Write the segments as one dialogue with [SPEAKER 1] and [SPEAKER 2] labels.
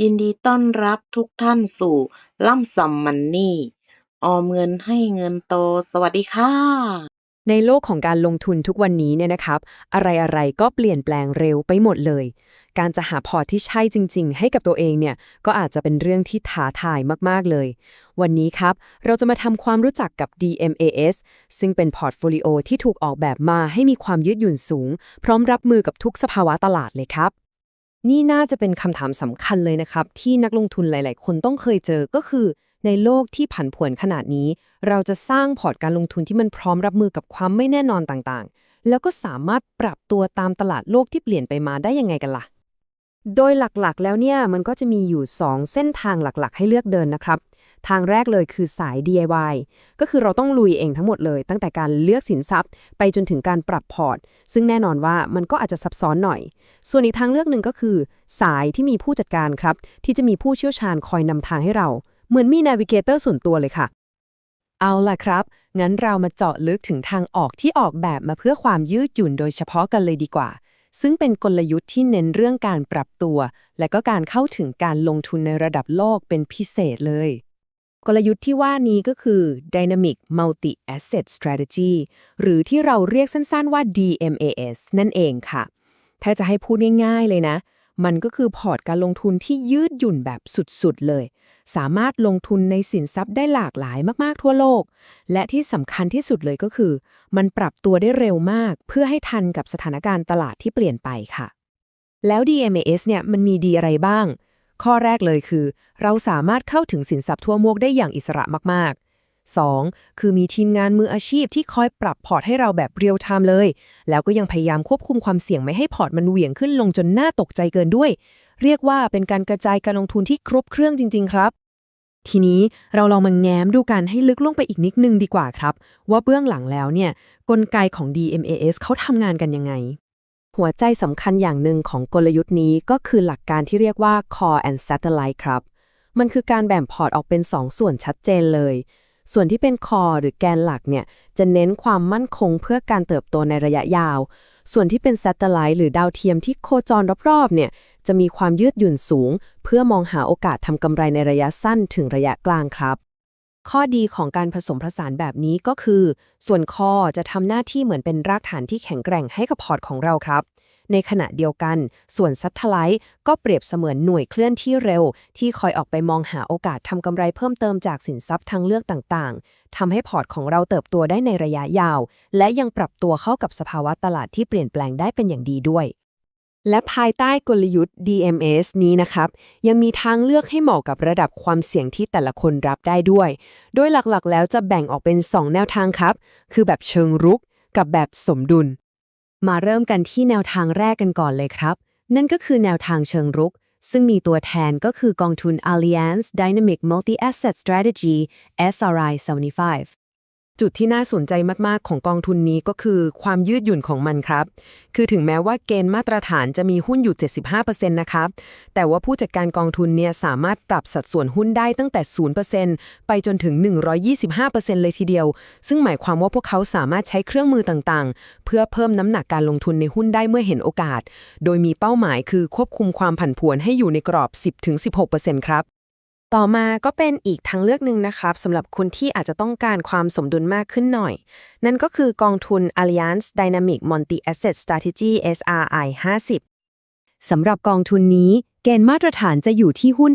[SPEAKER 1] ยินดีต้อนรับทุกท่านสู่ล่ำซำมันนี่ ออมเงินให้เงินโต สวัสดีค่ะ
[SPEAKER 2] ในโลกของการลงทุนทุกวันนี้เนี่ยนะครับ อะไรๆก็เปลี่ยนแปลงเร็วไปหมดเลย การจะหาพอร์ตที่ใช่จริง ๆ ให้กับตัวเองเนี่ย ก็อาจจะเป็นเรื่องที่ท้าทายมากๆเลย วันนี้ครับ เราจะมาทำความรู้จักกับ DMAS ซึ่งเป็นพอร์ตโฟลิโอที่ถูกออกแบบมาให้มีความยืดหยุ่นสูง พร้อมรับมือกับทุกสภาวะตลาดเลยครับ นี่น่าจะเป็นคำถามสำคัญเลยนะครับ ที่นักลงทุนหลาย ๆ คนต้องเคยเจอก็คือ ในโลกที่ผันผวนขนาดนี้ เราจะสร้างพอร์ตการลงทุนที่มันพร้อมรับมือกับความไม่แน่นอนต่างๆ แล้วก็สามารถปรับตัวตามตลาดโลกที่เปลี่ยนไปมาได้ยังไงกันล่ะ โดยหลักๆ แล้วเนี่ยมันก็จะมีอยู่ 2 เส้นทางหลักๆ ให้เลือกเดินนะครับ ทางแรกเลยคือสาย DIY ก็คือเราต้องลุยเองทั้งหมดเลย ตั้งแต่การเลือกสินทรัพย์ ไปจนถึงการปรับพอร์ต ซึ่งแน่นอนว่ามันก็อาจจะซับซ้อนหน่อย ส่วนอีกทางเลือกหนึ่งก็คือ สายที่มีผู้จัดการครับ ที่จะมีผู้เชี่ยวชาญคอยนำทางให้เรา เหมือนมีนาวิเกเตอร์ส่วนตัวเลยค่ะ เอาล่ะครับ งั้นเรามาเจาะลึกถึงทางออกที่ออกแบบมาเพื่อความยืดหยุ่นโดยเฉพาะกันเลยดีกว่าซึ่งเป็นกลยุทธ์ที่เน้นเรื่องการปรับตัว และก็การเข้าถึงการลงทุนในระดับโลกเป็นพิเศษเลย กลยุทธ์ที่ว่านี้ก็คือ Dynamic Multi Asset Strategy หรือที่เราเรียกสั้นๆว่า DMAS นั่นเองค่ะ ถ้าจะให้พูดง่ายๆเลยนะ มันก็คือพอร์ตการลงทุนที่ยืดหยุ่นแบบสุดๆเลย สามารถลงทุนในสินทรัพย์ได้หลากหลายมากๆทั่วโลก และที่สำคัญที่สุดเลยก็คือ มันปรับตัวได้เร็วมาก เพื่อให้ทันกับสถานการณ์ตลาดที่เปลี่ยนไปค่ะ แล้ว DMAS เนี่ยมันมีดีอะไรบ้าง ข้อแรกเลยคือ เราสามารถเข้าถึงสินทรัพย์ทั่วโลกได้อย่างอิสระมาก ๆ 2. คือมีทีมงานมืออาชีพที่คอยปรับพอร์ตให้เราแบบเรียลไทม์เลย แล้วก็ยังพยายามควบคุมความเสี่ยงไม่ให้พอร์ตมันเหวี่ยงขึ้นลงจนน่าตกใจเกินด้วย เรียกว่าเป็นการกระจายการลงทุนที่ครบเครื่องจริง ๆ ครับ ทีนี้เราลองมาแง้มดูกันให้ลึกลงไปอีกนิดนึงดีกว่าครับ ว่าเบื้องหลังแล้วเนี่ยกลไกของ DMAS เขาทำงานกันยังไง หัวใจสำคัญอย่างหนึ่งของกลยุทธ์นี้ก็คือหลักการที่เรียกว่า Core and Satellite ครับ มันคือการแบ่งพอร์ตออกเป็น 2ส่วนชัดเจนเลย ส่วนที่เป็นคอหรือแกนหลักเนี่ย จะเน้นความมั่นคงเพื่อการเติบโตในระยะยาว ส่วนที่เป็น Satellite หรือดาวเทียมที่โคจรรอบๆ เนี่ย จะมีความยืดหยุ่นสูง เพื่อมองหาโอกาสทำกำไรในระยะสั้นถึงระยะกลางครับ ข้อดีของการผสมผสานแบบนี้ก็คือ ส่วนคอจะทำหน้าที่เหมือนเป็นรากฐานที่แข็งแกร่งให้กับพอร์ตของเราครับ ในขณะเดียวกัน ส่วนซัตเทไลท์ก็เปรียบเสมือนหน่วยเคลื่อนที่เร็ว ที่คอยออกไปมองหาโอกาสทำกำไรเพิ่มเติมจากสินทรัพย์ทางเลือกต่างๆทำให้พอร์ตของเราเติบโตได้ในระยะยาว และยังปรับตัวเข้ากับสภาวะตลาดที่เปลี่ยนแปลงได้เป็นอย่างดีด้วย และภายใต้กลยุทธ์ DMS นี้นะครับ ยังมีทางเลือกให้เหมาะกับระดับความเสี่ยงที่แต่ละคนรับได้ด้วย โดยหลักๆ แล้วจะแบ่งออกเป็น 2 แนวทางครับ คือแบบเชิงรุกกับแบบสมดุล มาเริ่มกันที่แนวทางแรกกันก่อนเลยครับ นั่นก็คือแนวทางเชิงรุก ซึ่งมีตัวแทนก็คือกองทุน Allianz Dynamic Multi-Asset Strategy SRI 75 จุดที่น่าสนใจมากๆ ของกองทุนนี้ก็คือความยืดหยุ่นของมันครับ คือถึงแม้ว่าเกณฑ์มาตรฐานจะมีหุ้นอยู่ 75%นะครับ แต่ว่าผู้จัดการกองทุนเนี่ยสามารถปรับสัดส่วนหุ้นได้ตั้งแต่ 0%ไปจนถึง 125%เลยทีเดียว ซึ่งหมายความว่าพวกเขาสามารถใช้เครื่องมือต่างๆ เพื่อเพิ่มน้ำหนักการลงทุนในหุ้นได้เมื่อเห็นโอกาส โดยมีเป้าหมายคือควบคุมความผันผวนให้อยู่ในกรอบ 10-16%ครับ ต่อมาก็เป็นอีกทางเลือกหนึ่งนะครับสำหรับคุณที่อาจจะต้องการความสมดุลมากขึ้นหน่อย นั่นก็คือกองทุน Alliance Dynamic Multi Asset Strategy SRI 50สำหรับกองทุนนี้ เกณฑ์มาตรฐานจะอยู่ที่หุ้น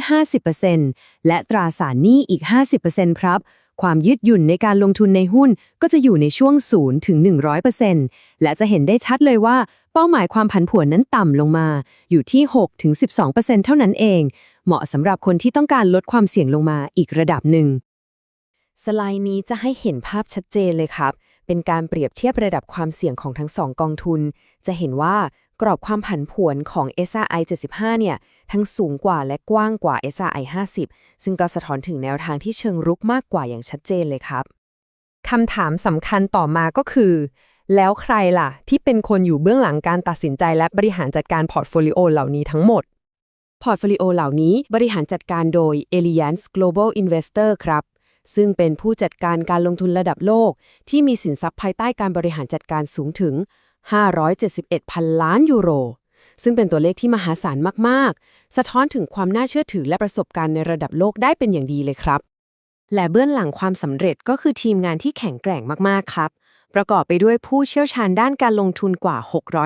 [SPEAKER 2] 50%และตราสารหนี้อีก 50%ครับ ความยืดหยุ่นในการลงทุนในหุ้นก็จะอยู่ในช่วง0ถึง100%และจะเห็นได้ชัดเลยว่า เป้าหมายความผันผวนนั้นต่ำลงมา อยู่ที่6ถึง12%เท่านั้นเอง เหมาะสำหรับคนที่ต้องการลดความเสี่ยงลงมาอีกระดับหนึ่งสไลด์นี้จะให้เห็นภาพชัดเจนเลยครับ เป็นการเปรียบเทียบระดับความเสี่ยงของทั้งสองกองทุน จะเห็นว่า กรอบความผันผวนของ SRI 75 เนี่ย ทั้งสูงกว่าและกว้างกว่า SRI 50 ซึ่งก็สะท้อนถึงแนวทางที่เชิงรุกมากกว่าอย่างชัดเจนเลยครับคำถามสำคัญต่อมาก็คือ แล้วใครล่ะ ที่เป็นคนอยู่เบื้องหลังการตัดสินใจและบริหารจัดการพอร์ตโฟลิโอเหล่านี้ทั้งหมด พอร์ตโฟลิโอเหล่านี้บริหารจัดการโดย Allianz Global Investor ครับ ซึ่งเป็นผู้จัดการการลงทุนระดับโลก ที่มีสินทรัพย์ภายใต้การบริหารจัดการสูงถึง 571 พันล้านยูโร ซึ่งเป็นตัวเลขที่มหาศาลมาก ๆ สะท้อนถึงความน่าเชื่อถือและประสบการณ์ในระดับโลกได้เป็นอย่างดีเลยครับ และเบื้องหลังความสำเร็จก็คือทีมงานที่แข็งแกร่งมาก ๆ ครับ ประกอบไปด้วยผู้เชี่ยวชาญด้านการลงทุนกว่า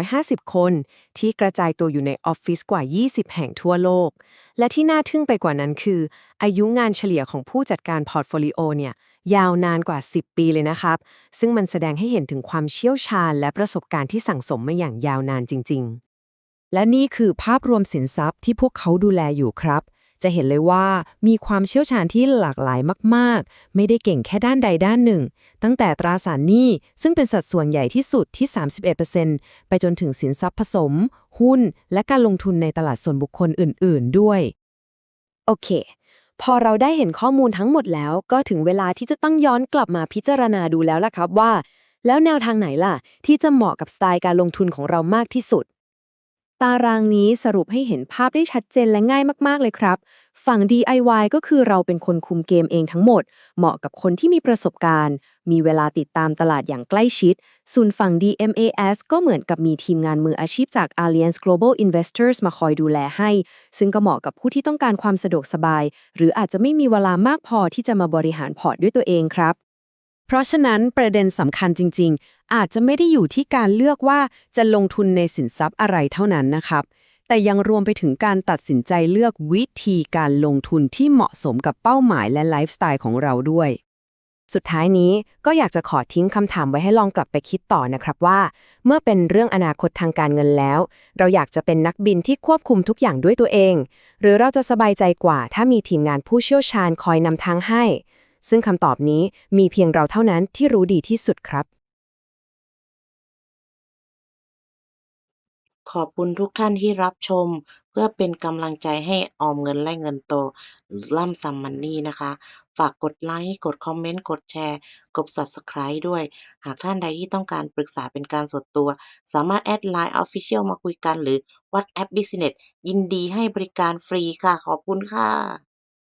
[SPEAKER 2] 650 คน ที่กระจายตัวอยู่ในออฟฟิศกว่า 20 แห่งทั่วโลก และที่น่าทึ่งไปกว่านั้นคือ อายุงานเฉลี่ยของผู้จัดการพอร์ตโฟลิโอเนี่ย ยาวนานกว่า 10 ปีเลยนะครับ ซึ่งมันแสดงให้เห็นถึงความเชี่ยวชาญและประสบการณ์ที่สั่งสมมาอย่างยาวนานจริง ๆ และนี่คือภาพรวมสินทรัพย์ที่พวกเขาดูแลอยู่ครับ จะเห็นเลยว่ามีความเชี่ยวชาญที่หลากหลายมาก ๆ ไม่ได้เก่งแค่ด้านใดด้านหนึ่ง ตั้งแต่ตราสารหนี้ซึ่งเป็นสัดส่วนใหญ่ที่สุดที่ 31%ไปจนถึงสินทรัพย์ผสม หุ้น และการลงทุนในตลาดส่วนบุคคลอื่น ๆ ด้วย โอเค พอเราได้เห็นข้อมูลทั้งหมดแล้ว ก็ถึงเวลาที่จะต้องย้อนกลับมาพิจารณาดูแล้วล่ะครับว่า แล้วแนวทางไหนล่ะ ที่จะเหมาะกับสไตล์การลงทุนของเรามากที่สุด ตารางนี้สรุปให้เห็นภาพได้ชัดเจนและง่ายมากๆเลยครับ ฝั่ง DIY ก็คือเราเป็นคนคุมเกมเองทั้งหมด เหมาะกับคนที่มีประสบการณ์ มีเวลาติดตามตลาดอย่างใกล้ชิด ส่วนฝั่ง DMAS ก็เหมือนกับมีทีมงานมืออาชีพจาก Allianz Global Investors มาคอยดูแลให้ ซึ่งก็เหมาะกับผู้ที่ต้องการความสะดวกสบาย หรืออาจจะไม่มีเวลามากพอที่จะมาบริหารพอร์ตด้วยตัวเองครับ เพราะฉะนั้นประเด็นสำคัญจริง ๆ อาจจะไม่ได้อยู่ที่การเลือกว่าจะลงทุนในสินทรัพย์อะไรเท่านั้นนะครับ แต่ยังรวมไปถึงการตัดสินใจเลือกวิธีการลงทุนที่เหมาะสมกับเป้าหมายและไลฟ์สไตล์ของเราด้วย สุดท้ายนี้ก็อยากจะขอทิ้งคำถามไว้ให้ลองกลับไปคิดต่อนะครับว่า เมื่อเป็นเรื่องอนาคตทางการเงินแล้ว เราอยากจะเป็นนักบินที่ควบคุมทุกอย่างด้วยตัวเอง หรือเราจะสบายใจกว่าถ้ามีทีมงานผู้เชี่ยวชาญคอยนำทางให้ ซึ่งคำตอบนี้มีเพียงเราเท่านั้นที่รู้ดีที่สุดครับ
[SPEAKER 1] ขอบคุณทุกท่านที่รับชม เพื่อเป็นกำลังใจให้ออมเงินและเงินโตล่ำซัมมันนี่นะคะ ฝากกดไลค์ กดคอมเมนต์ กดแชร์ กด Subscribe ด้วย หากท่านใดที่ต้องการปรึกษาเป็นการส่วนตัว สามารถแอดไลน์ Official มาคุยกันหรือ WhatsApp Business ยินดีให้บริการฟรีค่ะ ขอบคุณค่ะ